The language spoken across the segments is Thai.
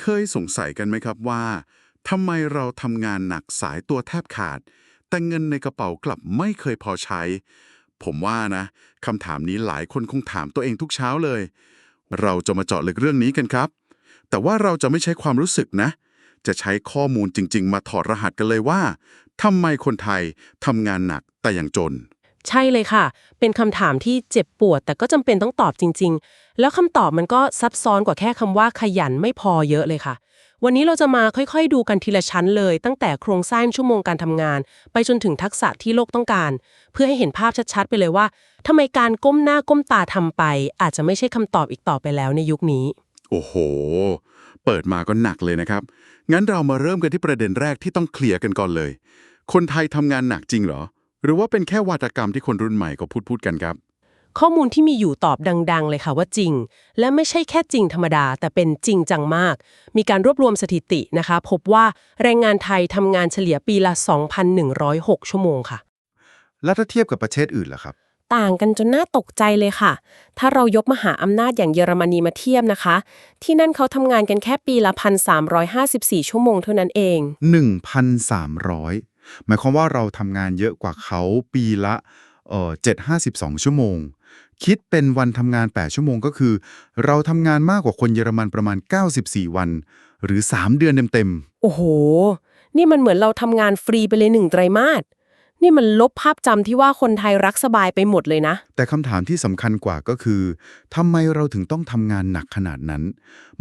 เคยสงสัยกันไหมครับว่าทำไมเราทำงานหนักสายตัวแทบขาด แต่เงินในกระเป๋ากลับไม่เคยพอใช้ ผมว่านะคำถามนี้หลายคนคงถามตัวเองทุกเช้าเลย เราจะมาเจาะลึกเรื่องนี้กันครับ แต่ว่าเราจะไม่ใช้ความรู้สึกนะ จะใช้ข้อมูลจริง ๆ มาถอดรหัสกันเลยว่าทำไมคนไทยทำงานหนักแต่ยังจน ใช่เลยค่ะ เป็นคำถามที่เจ็บปวด แต่ก็จำเป็นต้องตอบจริง ๆ แล้วคำตอบมันก็ซับซ้อนกว่าแค่คำว่าขยันไม่พอเยอะเลยค่ะ วันนี้เราจะมาค่อยๆ ดูกันทีละชั้นเลย ตั้งแต่โครงสร้างชั่วโมงการทำงาน ไปจนถึงทักษะที่โลกต้องการ เพื่อให้เห็นภาพชัดๆ ไปเลยว่าทำไมการก้มหน้าก้มตาทำไป อาจจะไม่ใช่คำตอบอีกต่อไปแล้วในยุคนี้ โอ้โห เปิดมาก็หนักเลยนะครับ งั้นเรามาเริ่มกันที่ประเด็นแรกที่ต้องเคลียร์กันก่อนเลย คนไทยทำงานหนักจริงเหรอ หรือว่าเป็นแค่วาทกรรมที่คนรุ่นใหม่ก็พูดพูดกันครับ ข้อมูลที่มีอยู่ตอบดัง ๆ เลยค่ะว่าจริง และไม่ใช่แค่จริงธรรมดา แต่เป็นจริงจังมาก มีการรวบรวมสถิตินะคะ พบว่าแรงงานไทยทำงานเฉลี่ยปีละ 2,106 ชั่วโมงค่ะ แล้วถ้าเทียบกับประเทศอื่นล่ะครับ ต่างกันจนน่าตกใจเลยค่ะ ถ้าเรายกมหาอำนาจอย่างเยอรมนีมาเทียบนะคะ ที่นั่นเขาทำงานกันแค่ปีละ 1,354 ชั่วโมงเท่านั้นเอง 1,300 หมายความว่าเราทำงานเยอะกว่าเขาปีละเอ่อ752 ชั่วโมง คิดเป็นวันทำงาน 8 ชั่วโมงก็คือ เราทำงานมากกว่าคนเยอรมันประมาณ 94 วัน หรือ 3 เดือนเต็มโอ้โห นี่มันเหมือนเราทำงานฟรีไปเลยหนึ่งไตรมาส นี่มันลบภาพจำที่ว่าคนไทยรักสบายไปหมดเลยนะๆแต่คำถามที่สำคัญกว่าก็คือทำไมเราถึงต้องทำงานหนักขนาดนั้น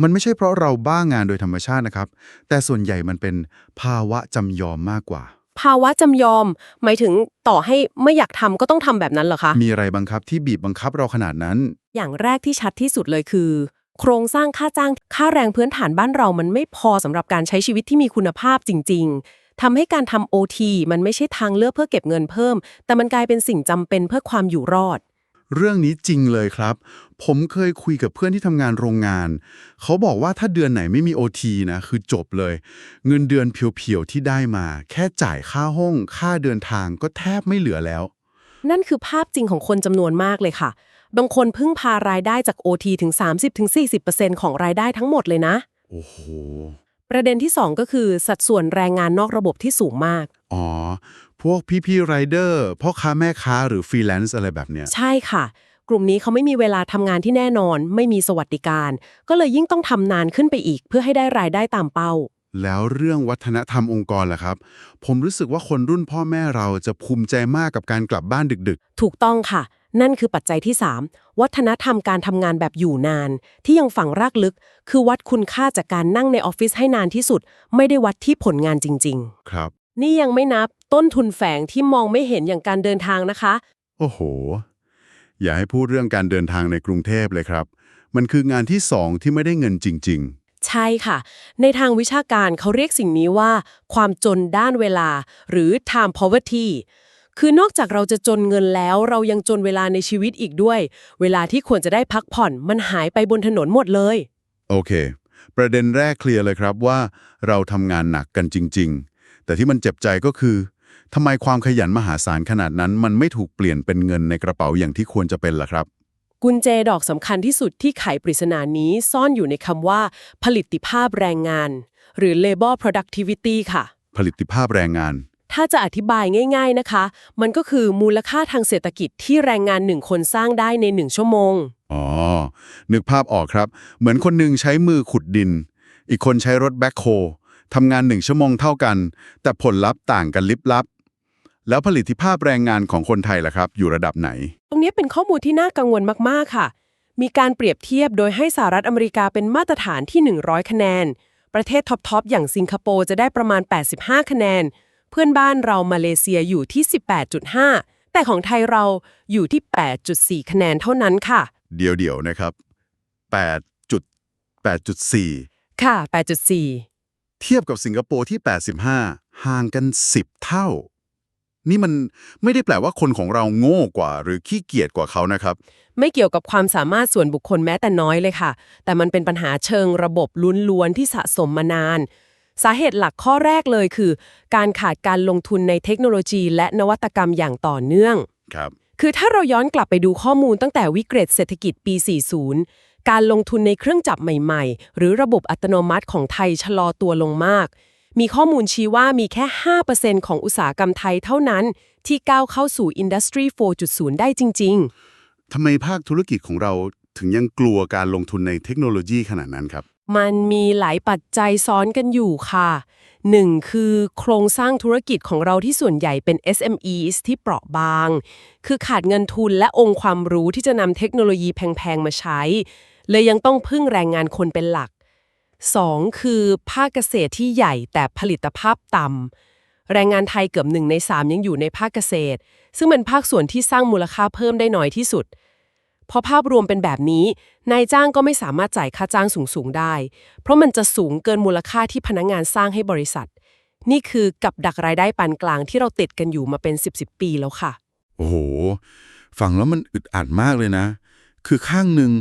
มันไม่ใช่เพราะเราบ้างานโดยธรรมชาตินะครับ แต่ส่วนใหญ่มันเป็นภาวะจำยอมมากกว่า ภาวะจำยอม หมายถึงต่อให้ไม่อยากทำก็ต้องทำแบบนั้นเหรอคะ มีอะไรบังคับที่บีบบังคับเราขนาดนั้น อย่างแรกที่ชัดที่สุดเลยคือ โครงสร้างค่าจ้างค่าแรงพื้นฐานบ้านเรามันไม่พอสำหรับการใช้ชีวิตที่มีคุณภาพจริง ๆทำให้การทำโอทีมันไม่ใช่ทางเลือกเพื่อเก็บเงินเพิ่ม แต่มันกลายเป็นสิ่งจำเป็นเพื่อความอยู่รอด เรื่องนี้จริงเลยครับ ผมเคยคุยกับเพื่อนที่ทำงานโรงงาน เขาบอกว่าถ้าเดือนไหนไม่มี OT นะ คือจบเลย เงินเดือนเพียวๆที่ได้มา แค่จ่ายค่าห้อง ค่าเดินทางก็แทบไม่เหลือแล้ว นั่นคือภาพจริงของคนจำนวนมากเลยค่ะ บางคนพึ่งพารายได้จาก OT ถึง 30-40%ของรายได้ทั้งหมดเลยนะ โอ้โห ประเด็นที่ 2 ก็คือสัดส่วนแรงงานนอกระบบที่สูงมาก อ๋อ พวกพี่ๆไรเดอร์พ่อค้าแม่ค้าหรือฟรีแลนซ์อะไรแบบเนี้ย ใช่ค่ะ กลุ่มนี้เขาไม่มีเวลาทำงานที่แน่นอน ไม่มีสวัสดิการ ก็เลยยิ่งต้องทำนานขึ้นไปอีก เพื่อให้ได้รายได้ตามเป้า แล้วเรื่องวัฒนธรรมองค์กรล่ะครับ ผมรู้สึกว่าคนรุ่นพ่อแม่เราจะภูมิใจมากกับการกลับบ้านดึกถูกต้องค่ะ นั่นคือปัจจัยที่ 3 วัฒนธรรมการทำงานแบบอยู่นาน ที่ยังฝังรากลึก คือวัดคุณค่าจากการนั่งในออฟฟิศให้นานที่สุด ไม่ได้วัดที่ผลงานจริง ๆ ครับๆ นี่ยังไม่นับต้นทุนแฝงที่มองไม่เห็นอย่างการเดินทางนะคะ โอ้โห อย่าให้พูดเรื่องการเดินทางในกรุงเทพเลยครับ มันคืองานที่สองที่ไม่ได้เงินจริงใช่ค่ะ ในทางวิชาการเขาเรียกสิ่งนี้ว่า ความจนด้านเวลา หรือ time poverty คือนอกจากเราจะจนเงินแล้ว เรายังจนเวลาในชีวิตอีกด้วย เวลาที่ควรจะได้พักผ่อนมันหายไปบนถนนหมดเลยๆโอเค ประเด็นแรกเคลียร์เลยครับว่า เราทำงานหนักกันจริงๆ แต่ที่มันเจ็บใจก็คือทำไมความขยันมหาศาลขนาดนั้น มันไม่ถูกเปลี่ยนเป็นเงินในกระเป๋าอย่างที่ควรจะเป็นล่ะครับ กุญแจดอกสำคัญที่สุดที่ไขปริศนานี้ซ่อนอยู่ในคำว่า ผลิตภาพแรงงาน หรือ labor productivity ค่ะ ผลิตภาพแรงงาน ถ้าจะอธิบายง่าย ๆนะคะ มันก็คือมูลค่าทางเศรษฐกิจที่แรงงานหนึ่งคนสร้างได้ในหนึ่งชั่วโมง อ๋อ นึกภาพออกครับ เหมือนคนหนึ่งใช้มือขุดดิน อีกคนใช้รถแบ็คโฮ ทำงานหนึ่งชั่วโมงเท่ากัน แต่ผลลัพธ์ต่างกันลิบลับ แล้วผลิตภาพแรงงานของคนไทยล่ะครับ อยู่ระดับไหน ตรงนี้เป็นข้อมูลที่น่ากังวลมาก ๆ ค่ะ มีการเปรียบเทียบโดยให้สหรัฐอเมริกาเป็นมาตรฐานที่ 100 คะแนน ประเทศท็อปๆอย่างสิงคโปร์จะได้ประมาณ 85 คะแนน เพื่อนบ้านเรามาเลเซียอยู่ที่ 18.5 แต่ของไทยเราอยู่ที่ 8.4 คะแนนเท่านั้นค่ะ เดียวๆนะครับ8จุด8.4 ค่ะ 8.4 เทียบกับสิงคโปร์ที่ 85 ห่างกัน 10 เท่า นี่มันไม่ได้แปลว่าคนของเราโง่กว่า หรือขี้เกียจกว่าเขานะครับ ไม่เกี่ยวกับความสามารถส่วนบุคคลแม้แต่น้อยเลยค่ะ แต่มันเป็นปัญหาเชิงระบบล้วนๆที่สะสมมานาน สาเหตุหลักข้อแรกเลยคือ การขาดการลงทุนในเทคโนโลยี และนวัตกรรมอย่างต่อเนื่อง ครับ คือถ้าเราย้อนกลับไปดูข้อมูลตั้งแต่วิกฤตเศรษฐกิจปี 40 การลงทุนในเครื่องจับใหม่ๆ หรือระบบอัตโนมัติของไทยชะลอตัวลงมาก มีข้อมูลชี้ว่ามีแค่ 5%ของอุตสาหกรรมไทยเท่านั้น ที่ก้าวเข้าสู่ Industry 4.0 ได้จริง ๆ ทำไมภาคธุรกิจของเราถึงยังกลัวการลงทุนในเทคโนโลยีขนาดนั้นครับ มันมีหลายปัจจัยซ้อนกันอยู่ค่ะหนึ่งคือโครงสร้างธุรกิจของเราที่ส่วนใหญ่เป็น SMEs ที่เปราะบาง คือขาดเงินทุนและองค์ความรู้ที่จะนำเทคโนโลยีแพง ๆ มาใช้ เลยยังต้องพึ่งแรงงานคนเป็นหลัก 2. คือภาคเกษตรที่ใหญ่แต่ผลิตภาพต่ำแรงงานไทยเกือบหนึ่งใน3ยังอยู่ในภาคเกษตร ซึ่งเป็นภาคส่วนที่สร้างมูลค่าเพิ่มได้น้อยที่สุดพอภาพรวมเป็นแบบนี้ นายจ้างก็ไม่สามารถจ่ายค่าจ้างสูงๆได้ เพราะมันจะสูงเกินมูลค่าที่พนักงานสร้างให้บริษัท นี่คือกับดักรายได้ปานกลางที่เราติดกันอยู่มาเป็น 10 10 ปีแล้วค่ะ โอ้โห ฟังแล้วมันอึดอัดมากเลยนะ คือข้างหนึ่ง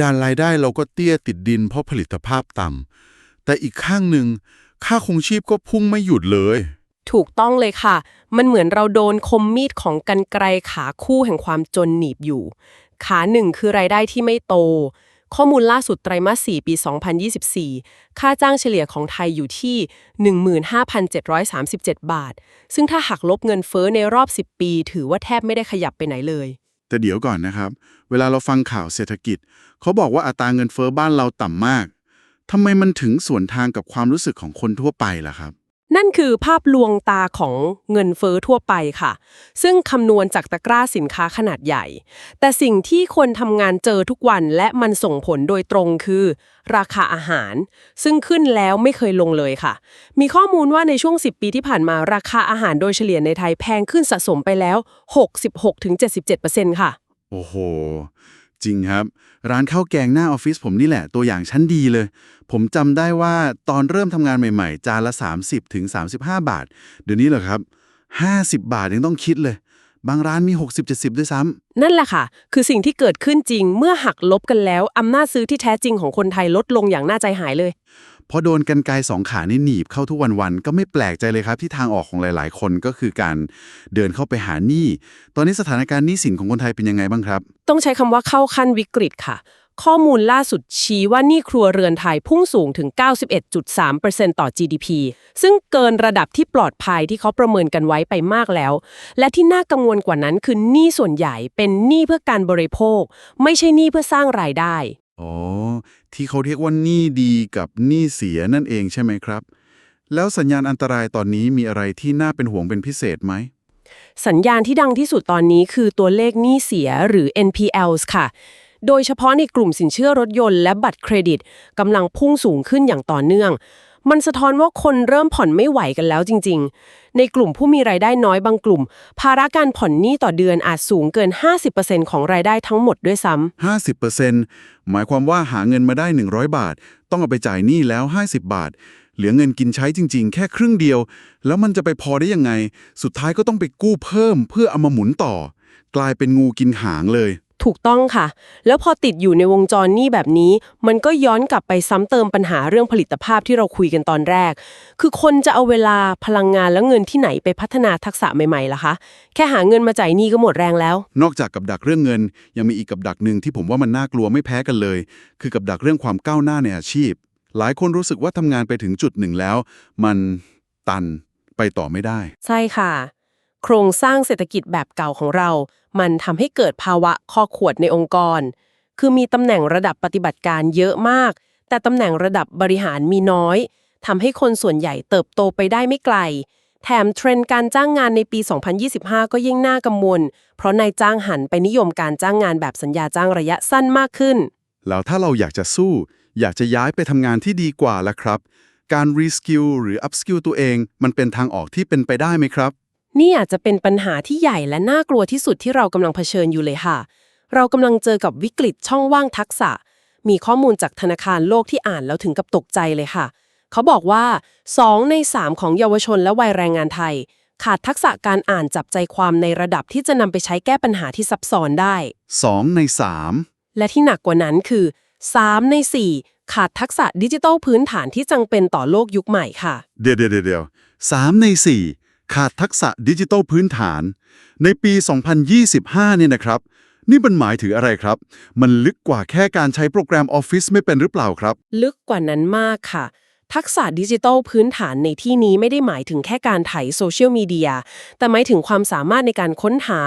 ดานรายได้เราก็เตี้ยติดดินเพราะผลิตภาพต่ำแต่อีกข้างหนึ่งค่าคงชีพก็พุ่งไม่หยุดเลย ถูกต้องเลยค่ะ มันเหมือนเราโดนคมมีดของกันไกรขาคู่แห่งความจนหนีบอยู่ ขาหนึ่งคือรายได้ที่ไม่โต ข้อมูลล่าสุดไตรมาส 4 ปี 2024 ค่าจ้างเฉลี่ยของไทยอยู่ที่ 15,737 บาท ซึ่งถ้าหักลบเงินเฟ้อในรอบ 10 ปี ถือว่าแทบไม่ได้ขยับไปไหนเลย แต่เดี๋ยวก่อนนะครับ เวลาเราฟังข่าวเศรษฐกิจ เขาบอกว่าอัตราเงินเฟ้อบ้านเราต่ำมากทำไมมันถึงสวนทางกับความรู้สึกของคนทั่วไปล่ะครับ นั่นคือภาพลวงตาของเงินเฟอ้อทั่วไปค่ะ ซึ่งคำนวณจากตะกร้าสินค้าขนาดใหญ่ แต่สิ่งที่คนทำงานเจอทุกวันและมันส่งผลโดยตรงคือ ราคาอาหาร ซึ่งขึ้นแล้วไม่เคยลงเลยค่ะ มีข้อมูลว่าในช่วง 10 ปีที่ผ่านมาราคาอาหารโดยเฉลี่ยในไทยแพงขึ้นสะสมไปแล้ว 66-77%ค่ะ โอ้โห จริงครับ ร้านข้าวแกงหน้าออฟฟิศผมนี่แหละ ตัวอย่างชั้นดีเลย ผมจำได้ว่าตอนเริ่มทำงานใหม่ๆ จานละ 30ถึง35 บาท เดี๋ยวนี้เหรอครับ 50 บาทยังต้องคิดเลย บางร้านมี 60-70 ด้วยซ้ำนั่นแหละค่ะ คือสิ่งที่เกิดขึ้นจริงเมื่อหักลบกันแล้วอำนาจซื้อที่แท้จริงของคนไทยลดลงอย่างน่าใจหายเลย พอโดนกันไกลสองขานี่หนีบเข้าทุกวันๆก็ไม่แปลกใจเลยครับที่ทางออกของหลาย ๆ คนก็คือการเดินเข้าไปหาหนี้ตอนนี้สถานการณ์หนี้สินของคนไทยเป็นยังไงบ้างครับ ต้องใช้คำว่าเข้าขั้นวิกฤตค่ะ ข้อมูลล่าสุดชี้ว่าหนี้ครัวเรือนไทยพุ่งสูงถึง 91.3%ต่อ GDP ซึ่งเกินระดับที่ปลอดภัยที่เขาประเมินกันไว้ไปมากแล้ว และที่น่ากังวลกว่านั้นคือหนี้ส่วนใหญ่เป็นหนี้เพื่อการบริโภค ไม่ใช่หนี้เพื่อสร้างรายได้ อ๋อ ที่เขาเรียกว่าหนี้ดีกับหนี้เสียนั่นเองใช่ไหมครับ แล้วสัญญาณอันตรายตอนนี้มีอะไรที่น่าเป็นห่วงเป็นพิเศษไหม สัญญาณที่ดังที่สุดตอนนี้คือตัวเลขหนี้เสียหรือ NPLs ค่ะ โดยเฉพาะในกลุ่มสินเชื่อรถยนต์และบัตรเครดิตกำลังพุ่งสูงขึ้นอย่างต่อเนื่อง มันสะท้อนว่าคนเริ่มผ่อนไม่ไหวกันแล้วจริง ๆ ในกลุ่มผู้มีรายได้น้อยบางกลุ่ม ภาระการผ่อนหนี้ต่อเดือนอาจสูงเกิน 50%ของรายได้ทั้งหมดด้วยซ้ำ50%หมายความว่าหาเงินมาได้ 100 บาท ต้องเอาไปจ่ายหนี้แล้ว 50 บาท เหลือเงินกินใช้จริง ๆ แค่ครึ่งเดียว แล้วมันจะไปพอได้ยังไง สุดท้ายก็ต้องไปกู้เพิ่มเพื่อเอามาหมุนต่อ กลายเป็นงูกินหางเลย ถูกต้องค่ะ แล้วพอติดอยู่ในวงจรหนี้แบบนี้ มันก็ย้อนกลับไปซ้ำเติมปัญหาเรื่องผลิตภาพที่เราคุยกันตอนแรก คือคนจะเอาเวลาพลังงานและเงินที่ไหนไปพัฒนาทักษะใหม่ๆล่ะคะ แค่หาเงินมาจ่ายหนี้ก็หมดแรงแล้ว นอกจากกับดักเรื่องเงิน ยังมีอีกกับดักหนึ่งที่ผมว่ามันน่ากลัวไม่แพ้กันเลย คือกับดักเรื่องความก้าวหน้าในอาชีพ หลายคนรู้สึกว่าทำงานไปถึงจุดหนึ่งแล้ว มันตันไปต่อไม่ได้ ใช่ค่ะ โครงสร้างเศรษฐกิจแบบเก่าของเรา มันทำให้เกิดภาวะคอขวดในองค์กร คือมีตำแหน่งระดับปฏิบัติการเยอะมาก แต่ตำแหน่งระดับบริหารมีน้อยทำให้คนส่วนใหญ่เติบโตไปได้ไม่ไกล แถมเทรนด์การจ้างงานในปี 2025 ก็ยิ่งน่ากังวล เพราะนายจ้างหันไปนิยมการจ้างงานแบบสัญญาจ้างระยะสั้นมากขึ้น แล้วถ้าเราอยากจะสู้ อยากจะย้ายไปทำงานที่ดีกว่าล่ะครับ การรีสกิลหรืออัพสกิลตัวเอง มันเป็นทางออกที่เป็นไปได้ไหมครับ นี่อาจจะเป็นปัญหาที่ใหญ่และน่ากลัวที่สุดที่เรากำลังเผชิญอยู่เลยค่ะ เรากำลังเจอกับวิกฤตช่องว่างทักษะ มีข้อมูลจากธนาคารโลกที่อ่านแล้วถึงกับตกใจเลยค่ะ เขาบอกว่า 2 ใน 3 ของเยาวชนและวัยแรงงานไทย ขาดทักษะการอ่านจับใจความในระดับที่จะนำไปใช้แก้ปัญหาที่ซับซ้อนได้ 2 ในและที่หนักกว่านั้นคือ 3 ใน 4 ขาดทักษะดิจิทัลพื้นฐานที่จังเป็นต่อโลกยุคใหม่ค่ะ3เดี๋ยวเดี๋ยวเดี๋ยวสามใน4 ขาดทักษะดิจิทัลพื้นฐาน ในปี 2025 เนี่ยนะครับ นี่มันหมายถึงอะไรครับ มันลึกกว่าแค่การใช้โปรแกรม Office ไม่เป็นหรือเปล่าครับ ลึกกว่านั้นมากค่ะ ทักษะดิจิทัลพื้นฐานในที่นี้ไม่ได้หมายถึงแค่การไถโซเชียลมีเดีย แต่หมายถึงความสามารถในการค้นหา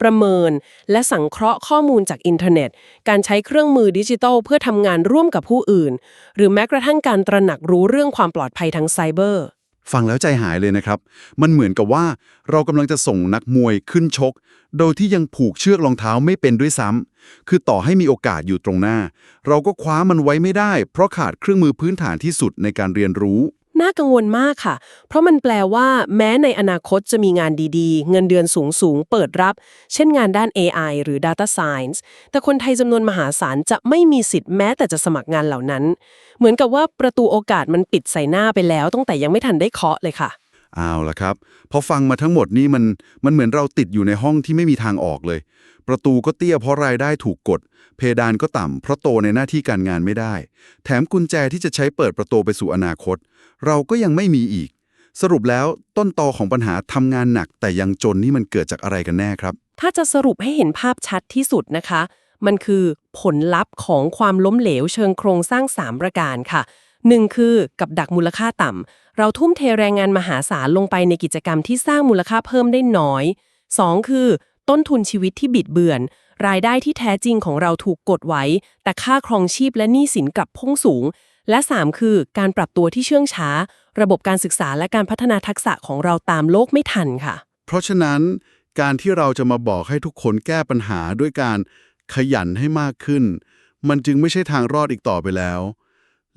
ประเมิน และสังเคราะห์ข้อมูลจากอินเทอร์เน็ต การใช้เครื่องมือดิจิทัลเพื่อทำงานร่วมกับผู้อื่น หรือแม้กระทั่งการตระหนักรู้เรื่องความปลอดภัยทางไซเบอร์ ฟังแล้วใจหายเลยนะครับ มันเหมือนกับว่าเรากำลังจะส่งนักมวยขึ้นชก โดยที่ยังผูกเชือกรองเท้าไม่เป็นด้วยซ้ำ คือต่อให้มีโอกาสอยู่ตรงหน้า เราก็คว้ามันไว้ไม่ได้ เพราะขาดเครื่องมือพื้นฐานที่สุดในการเรียนรู้ น่ากังวลมากค่ะ เพราะมันแปลว่า แม้ในอนาคตจะมีงานดีๆ เงินเดือนสูงๆ เปิดรับ เช่นงานด้าน AI หรือ Data Science แต่คนไทยจำนวนมหาศาลจะไม่มีสิทธิ์แม้แต่จะสมัครงานเหล่านั้น เหมือนกับว่าประตูโอกาสมันปิดใส่หน้าไปแล้วตั้งแต่ยังไม่ทันได้เคาะเลยค่ะเอาละครับพอฟังมาทั้งหมดนี่มันมันเหมือนเราติดอยู่ในห้องที่ไม่มีทางออกเลย ประตูก็เตี้ยเพราะรายได้ถูกกด เพดานก็ต่ำเพราะโตในหน้าที่การงานไม่ได้ แถมกุญแจที่จะใช้เปิดประตูไปสู่อนาคต เราก็ยังไม่มีอีก สรุปแล้วต้นตอของปัญหาทำงานหนัก แต่ยังจนนี่มันเกิดจากอะไรกันแน่ครับ ถ้าจะสรุปให้เห็นภาพชัดที่สุดนะคะ มันคือผลลัพธ์ของความล้มเหลวเชิงโครงสร้าง3ประการค่ะ 1. คือกับดักมูลค่าต่ำ เราทุ่มเทแรงงานมหาศาลลงไปในกิจกรรมที่สร้างมูลค่าเพิ่มได้น้อย 2. คือ ต้นทุนชีวิตที่บิดเบือน รายได้ที่แท้จริงของเราถูกกดไว้ แต่ค่าครองชีพและหนี้สินกลับพุ่งสูง และ 3 คือการปรับตัวที่เชื่องช้า ระบบการศึกษาและการพัฒนาทักษะของเราตามโลกไม่ทันค่ะ เพราะฉะนั้นการที่เราจะมาบอกให้ทุกคนแก้ปัญหาด้วยการขยันให้มากขึ้น มันจึงไม่ใช่ทางรอดอีกต่อไปแล้ว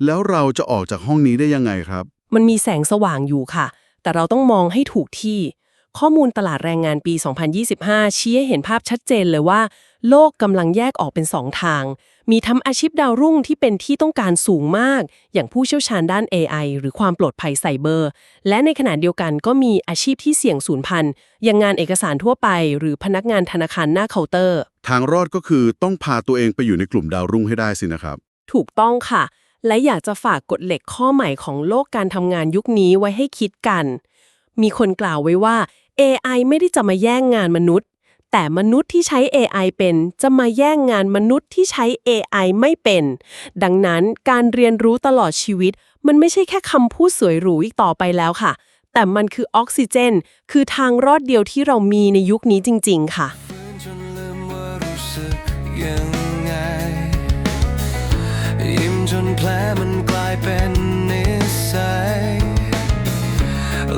แล้วเราจะออกจากห้องนี้ได้ยังไงครับ มันมีแสงสว่างอยู่ค่ะ แต่เราต้องมองให้ถูกที่ ข้อมูลตลาดแรงงานปี 2025 ชี้ให้เห็นภาพชัดเจนเลยว่า โลกกำลังแยกออกเป็น2ทาง มีทำอาชีพดาวรุ่งที่เป็นที่ต้องการสูงมาก อย่างผู้เชี่ยวชาญด้าน AI หรือความปลอดภัยไซเบอร์ และในขณะเดียวกันก็มีอาชีพที่เสี่ยงสูญพันธุ์อย่างงานเอกสารทั่วไป หรือพนักงานธนาคารหน้าเคาน์เตอร์ ทางรอดก็คือต้องพาตัวเองไปอยู่ในกลุ่มดาวรุ่งให้ได้สินะครับ ถูกต้องค่ะ และอยากจะฝากกฎเหล็กข้อใหม่ของโลกการทำงานยุคนี้ไว้ให้คิดกันมีคนกล่าวไว้ว่า AI ไม่ได้จะมาแย่งงานมนุษย์ แต่มนุษย์ที่ใช้ AI เป็นจะมาแย่งงานมนุษย์ที่ใช้ AI ไม่เป็น ดังนั้นการเรียนรู้ตลอดชีวิต มันไม่ใช่แค่คำพูดสวยหรูอีกต่อไปแล้วค่ะ แต่มันคือออกซิเจน คือทางรอดเดียวที่เรามีในยุคนี้จริง ๆ ค่ะจนแผลมันกลายเป็นนิสัย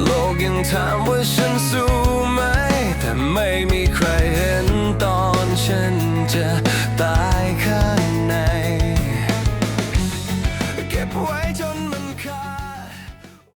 โลกยังถามว่าฉันสู้ไหม แต่ไม่มีใครเห็นตอนฉันจะตายข้างใน